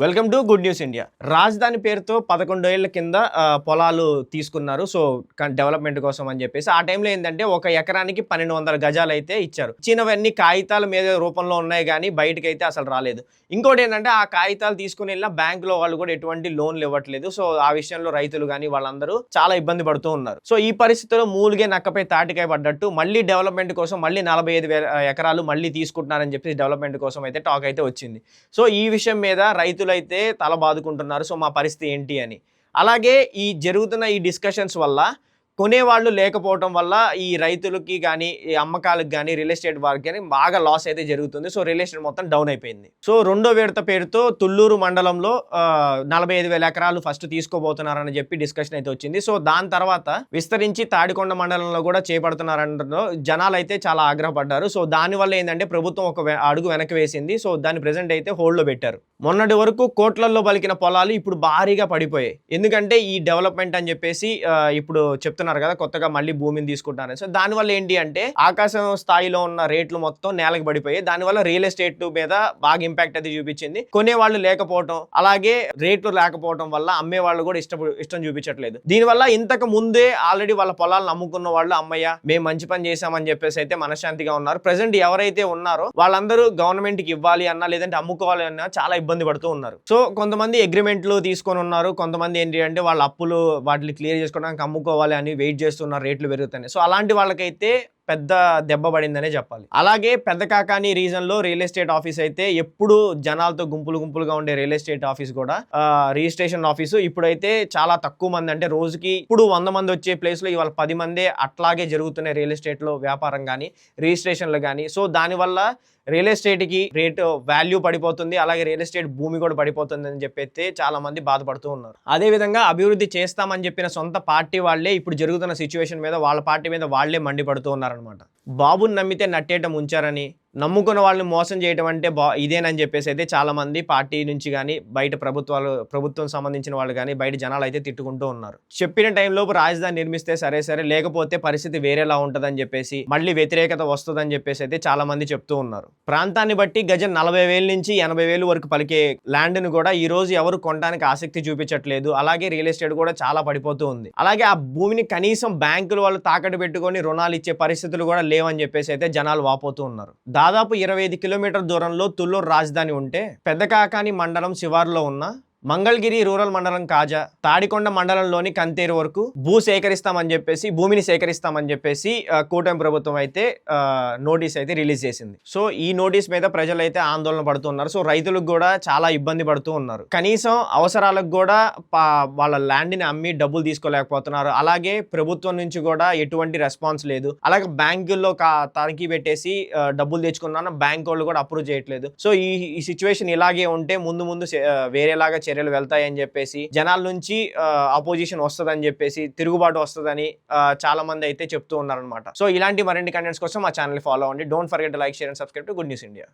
Welcome to good news India. రాజధాని పేరుతో పదకొండు ఏళ్ళ కింద పొలాలు తీసుకున్నారు. సో డెవలప్మెంట్ కోసం అని చెప్పేసి. ఆ టైంలో ఏంటంటే ఒక ఎకరానికి పన్నెండు వందల గజాలు అయితే ఇచ్చారు. చిన్నవన్నీ కాగితాల మీద రూపంలో ఉన్నాయి కానీ బయటకు అయితే అసలు రాలేదు. ఇంకోటి ఏంటంటే ఆ కాగితాలు తీసుకుని వెళ్ళిన బ్యాంకులో వాళ్ళు కూడా ఎటువంటి లోన్లు ఇవ్వట్లేదు. సో ఆ విషయంలో రైతులు కానీ వాళ్ళందరూ చాలా ఇబ్బంది పడుతూ ఉన్నారు. సో ఈ పరిస్థితిలో మూలిగే నక్కపై తాటికాయ పడ్డట్టు మళ్ళీ డెవలప్మెంట్ కోసం మళ్ళీ నలభై ఐదు వేల ఎకరాలు మళ్ళీ తీసుకుంటున్నారని చెప్పి డెవలప్మెంట్ కోసం అయితే టాక్ అయితే వచ్చింది. సో ఈ విషయం మీద రైతు అయితే తల బాదుకుంటున్నారు. సో మా పరిస్థితి ఏంటి అని. అలాగే ఈ జరుగుతున్న ఈ డిస్కషన్స్ వల్ల కొనేవాళ్ళు లేకపోవడం వల్ల ఈ రైతులకి కానీ ఈ అమ్మకాలకు కానీ రియల్ ఎస్టేట్ వారికి కానీ బాగా లాస్ అయితే జరుగుతుంది. సో రియల్ ఎస్టేట్ మొత్తం డౌన్ అయిపోయింది. సో రెండో విడత పేరుతో తుళ్ళూరు మండలంలో నలభై ఐదు వేల ఎకరాలు ఫస్ట్ తీసుకోబోతున్నారని చెప్పి డిస్కషన్ అయితే వచ్చింది. సో దాని తర్వాత విస్తరించి తాడికొండ మండలంలో కూడా చేపడుతున్నారనడంలో జనాలు అయితే చాలా ఆగ్రహపడ్డారు. సో దానివల్ల ఏంటంటే ప్రభుత్వం ఒక అడుగు వెనక్కి వేసింది. సో దాన్ని ప్రెసెంట్ అయితే హోల్డ్లో పెట్టారు. మొన్నటి వరకు కోట్లల్లో పలికిన పొలాలు ఇప్పుడు భారీగా పడిపోయాయి. ఎందుకంటే ఈ డెవలప్మెంట్ అని చెప్పేసి ఇప్పుడు చెప్తున్నారు చెప్తున్నారు కదా కొత్తగా మళ్ళీ భూమిని తీసుకుంటారని సో దానివల్ల ఏంటి అంటే ఆకాశం స్థాయిలో ఉన్న రేట్లు మొత్తం నేలకు పడిపోయి దానివల్ల రియల్ ఎస్టేట్ మీద బాగా ఇంపాక్ట్ అది చూపించింది. కొనే వాళ్ళు లేకపోవటం అలాగే రేట్లు లేకపోవడం వల్ల అమ్మే వాళ్ళు కూడా ఇష్టం ఇష్టం చూపించట్లేదు. దీనివల్ల ఇంతకు ముందే ఆల్రెడీ వాళ్ళ పొలాలను అమ్ముకున్న వాళ్ళు అమ్మయ్య మేము మంచి పని చేశామని చెప్పేసి అయితే మనశ్శాంతిగా ఉన్నారు. ప్రజెంట్ ఎవరైతే ఉన్నారో వాళ్ళందరూ గవర్నమెంట్కి ఇవ్వాలి అన్నా లేదంటే అమ్ముకోవాలి అన్నా చాలా ఇబ్బంది పడుతూ ఉన్నారు. సో కొంతమంది అగ్రిమెంట్లు తీసుకొని ఉన్నారు. కొంతమంది ఏంటి అంటే వాళ్ళ అప్పులు వాటిని క్లియర్ చేసుకోవడానికి అమ్ముకోవాలి అని వెయిట్ చేస్తున్న రేట్లు పెరుగుతున్నాయి. సో అలాంటి వాళ్ళకైతే పెద్ద దెబ్బ పడిందనే చెప్పాలి. అలాగే పెద్ద కాకాని రీజన్లో రియల్ ఎస్టేట్ ఆఫీస్ అయితే ఎప్పుడు జనాలతో గుంపులు గుంపులుగా ఉండే రియల్ ఎస్టేట్ ఆఫీస్ కూడా రిజిస్ట్రేషన్ ఆఫీసు. ఇప్పుడైతే చాలా తక్కువ మంది అంటే రోజుకి ఇప్పుడు వంద మంది వచ్చే ప్లేస్లో ఇవాళ పది మందే అట్లాగే జరుగుతున్నాయి రియల్ ఎస్టేట్లో వ్యాపారం కానీ రిజిస్ట్రేషన్లు కానీ సో దానివల్ల రియల్ ఎస్టేట్కి రేటు వాల్యూ పడిపోతుంది అలాగే రియల్ ఎస్టేట్ భూమి కూడా పడిపోతుంది అని చెప్పైతే చాలా మంది బాధపడుతూ ఉన్నారు. అదే విధంగా అభివృద్ధి చేస్తామని చెప్పిన సొంత పార్టీ వాళ్ళే ఇప్పుడు జరుగుతున్న సిచ్యువేషన్ మీద వాళ్ళ పార్టీ మీద వాళ్ళే మండిపడుతూ ఉన్నారనమాట. బాబుని నమ్మితే నట్టేట ఉంచారని నమ్ముకున్న వాళ్ళని మోసం చేయడం అంటే బా ఇదేనని చెప్పేసి అయితే చాలామంది పార్టీ నుంచి కానీ బయట ప్రభుత్వాలు ప్రభుత్వం సంబంధించిన వాళ్ళు కానీ బయట జనాలు అయితే తిట్టుకుంటూ ఉన్నారు. చెప్పిన టైంలోపు రాజధాని నిర్మిస్తే సరే సరే లేకపోతే పరిస్థితి వేరేలా ఉంటుందని చెప్పేసి మళ్ళీ వ్యతిరేకత వస్తుందని చెప్పేసి అయితే చాలామంది చెప్తూ ఉన్నారు. ప్రాంతాన్ని బట్టి గజం నలభై వేల నుంచి ఎనభై వేలు వరకు పలికే ల్యాండ్ను కూడా ఈ రోజు ఎవరు కొనడానికి ఆసక్తి చూపించట్లేదు. అలాగే రియల్ ఎస్టేట్ కూడా చాలా పడిపోతూ ఉంది. అలాగే ఆ భూమిని కనీసం బ్యాంకులు వాళ్ళు తాకట్టు పెట్టుకొని రుణాలు ఇచ్చే పరిస్థితులు కూడా లేవని చెప్పేసి అయితే జనాలు వాపోతూ ఉన్నారు. దాదాపు ఇరవై ఐదు కిలోమీటర్ దూరంలో తుళ్ళూరు రాజధాని ఉంటే పెద్దకాకాని మండలం శివారులో ఉన్న మంగళగిరి రూరల్ మండలం కాజా తాడికొండ మండలంలోని కంతేరు వరకు భూ సేకరిస్తామని చెప్పేసి భూమిని సేకరిస్తామని చెప్పేసి కూటమి ప్రభుత్వం అయితే నోటీస్ అయితే రిలీజ్ చేసింది. సో ఈ నోటీస్ మీద ప్రజలు అయితే ఆందోళన పడుతున్నారు సో రైతులకు కూడా చాలా ఇబ్బంది పడుతూ ఉన్నారు. కనీసం అవసరాలకు కూడా పా- వాళ్ళ ల్యాండ్ని అమ్మి డబ్బులు తీసుకోలేకపోతున్నారు. అలాగే ప్రభుత్వం నుంచి కూడా ఎటువంటి రెస్పాన్స్ లేదు. అలాగే బ్యాంకుల్లో కా తనిఖీ పెట్టేసి డబ్బులు తెచ్చుకున్నాను బ్యాంక్ వాళ్ళు కూడా అప్రూవ్ చేయట్లేదు. సో ఈ సిచ్యువేషన్ ఇలాగే ఉంటే ముందు ముందు సే- వేరేలాగా చర్యలు వెళ్తాయని చెప్పేసి జనాల నుంచి అపోజిషన్ వస్తుందని చెప్పేసి తిరుగుబాటు వస్తుందని చాలా మంది అయితే చెప్తూ ఉన్నారనమాట సో ఇలాంటి మరిన్ని కంటెంట్స్ కోసం మా ఛానల్ ఫాలో అవ్వండి. Don't forget like share and subscribe to good news India